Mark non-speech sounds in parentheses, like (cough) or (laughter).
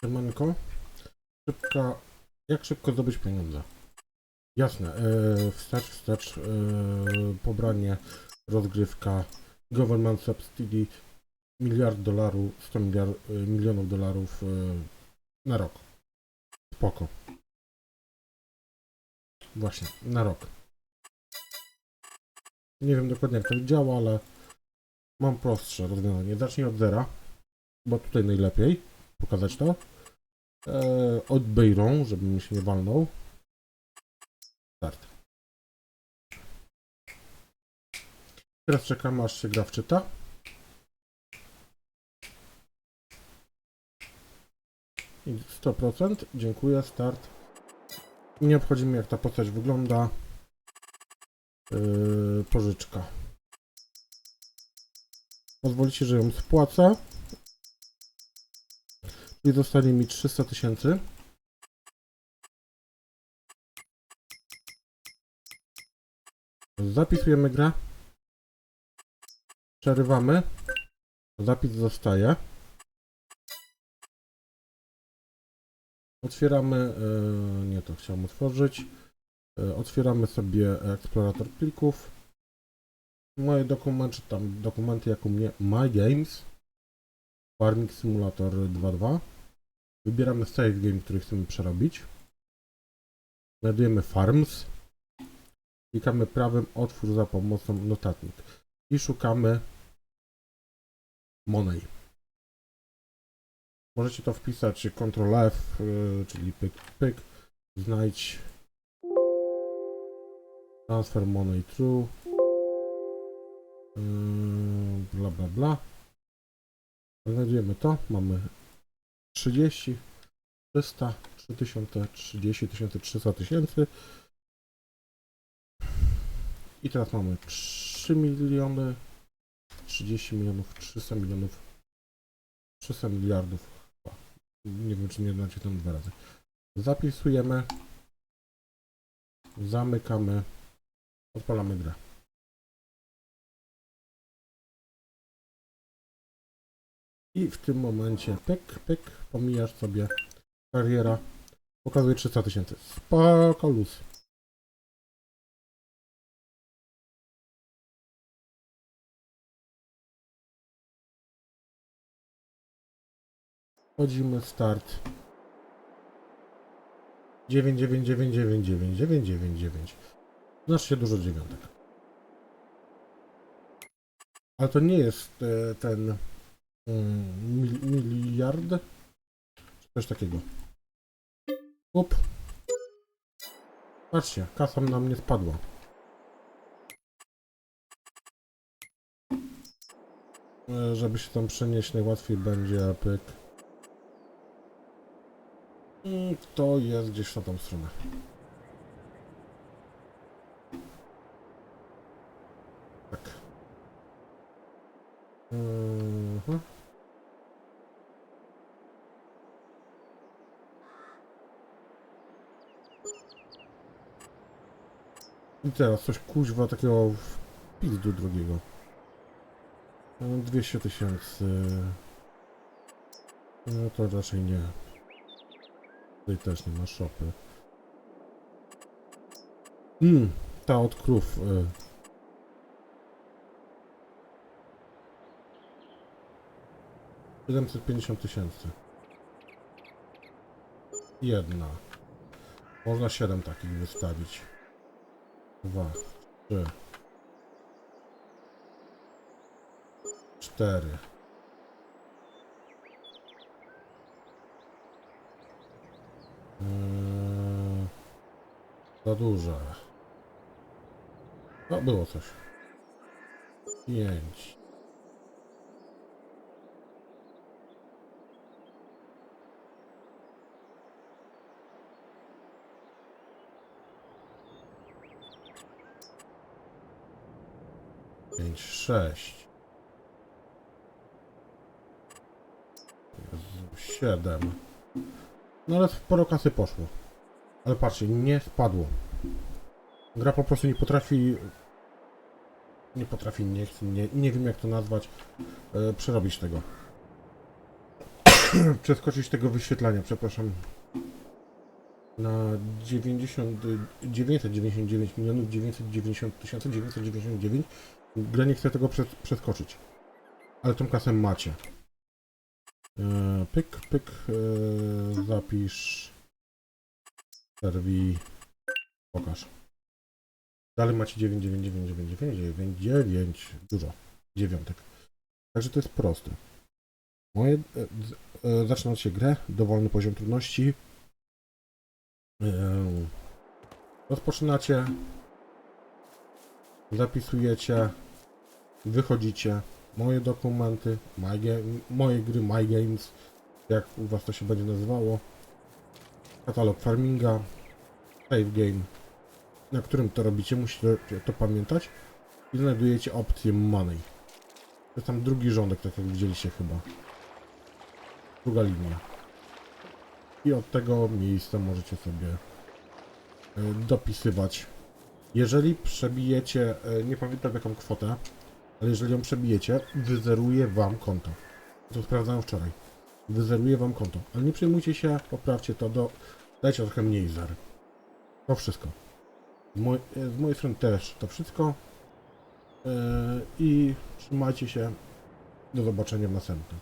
Siemanko. Szybka. Jak szybko zdobyć pieniądze? Jasne. E, wstecz, wstecz. E, pobranie, rozgrywka. Government subsidy. Miliard dolarów, 100 miliard, e, milionów dolarów e, na rok. Spoko. Właśnie, na rok. Nie wiem dokładnie jak to działa, ale mam prostsze rozwiązanie. Zacznij od zera, bo tutaj najlepiej pokazać to. Eee, od Bejrą, żeby mi się nie walnął. Start. Teraz czekamy aż się gra wczyta. I 100%. Dziękuję. Start. Nie obchodzi mnie jak ta postać wygląda. Yy, pożyczka. Pozwolicie, że ją spłacę. I mi 300 tysięcy. Zapisujemy grę. Przerywamy. Zapis zostaje. Otwieramy, e, nie to chciałem otworzyć. E, Otwieramy sobie eksplorator plików. Moje dokumenty, tam dokumenty jak u mnie My Games. Farming Simulator 2.2. Wybieramy save game, który chcemy przerobić. Znajdujemy Farms. Klikamy prawym otwórz za pomocą notatnik. I szukamy Money. Możecie to wpisać Ctrl F, y, czyli pyk, pyk. Znajdź Transfer Money True. Yy, Bla bla bla. Znajdujemy to. Mamy 30, 300, 3000, 30 tysięcy, 300 tysięcy. I teraz mamy 3 miliony, 30 milionów, 300 milionów, 300 miliardów. Nie wiem, czy nie dacie tam dwa razy. Zapisujemy. Zamykamy. Odpalamy grę. I w tym momencie pyk, pyk, pomijasz sobie kariera. Pokazuje 300 tysięcy. Spoko luz. Wchodzimy start. 9, 9, 9, 9, 9, 9, 9, 9. Znasz się dużo dziewiątek. Ale to nie jest e, ten miliard? Czy coś takiego. Up. Patrzcie, kasa nam nie spadła. E, Żeby się tam przenieść najłatwiej będzie pyk. Mm, To jest gdzieś na tą stronę. Tak. Mhm. I teraz coś kuźwa takiego w pizdu drugiego. No, 200 tysięcy. No to raczej nie. Tutaj też nie ma szopy. Hmm, ta od krów. Y. Siedemset pięćdziesiąt tysięcy. Jedna. Można siedem takich wystawić. Dwa, trzy. Cztery. Yy, za duże. No, było coś. Pięć. Pięć, sześć. Jezu, siedem. No ale sporo kasy poszło. Ale patrzcie, nie spadło. Gra po prostu nie potrafi... Nie potrafi, nie chce, nie, nie wiem jak to nazwać, e, przerobić tego. (clears throat) przeskoczyć tego wyświetlania, przepraszam. Na 90, 999 milionów 990 tysięcy 999 gra nie chce tego przes- przeskoczyć. Ale tą kasę macie. E, pyk, pyk, e, zapisz, serwij, pokaż. Dalej macie 9999999, dużo, dziewiątek. Także to jest proste. Moje, e, e, zaczyna się grę, dowolny poziom trudności. E, rozpoczynacie, zapisujecie, wychodzicie, moje dokumenty, my game, moje gry, my games, jak u was to się będzie nazywało, katalog farminga, save game, na którym to robicie, musicie to pamiętać i znajdujecie opcję money. To tam drugi rządek, tak jak widzieliście chyba. Druga linia. I od tego miejsca możecie sobie e, dopisywać. Jeżeli przebijecie, e, nie pamiętam jaką kwotę, ale jeżeli ją przebijecie, wyzeruje wam konto. To sprawdzałem wczoraj. Wyzeruje wam konto. Ale nie przejmujcie się, poprawcie to do... Dajcie trochę mniej zer. To wszystko. Z, moj, e, z mojej strony też to wszystko. E, I trzymajcie się. Do zobaczenia w następnym.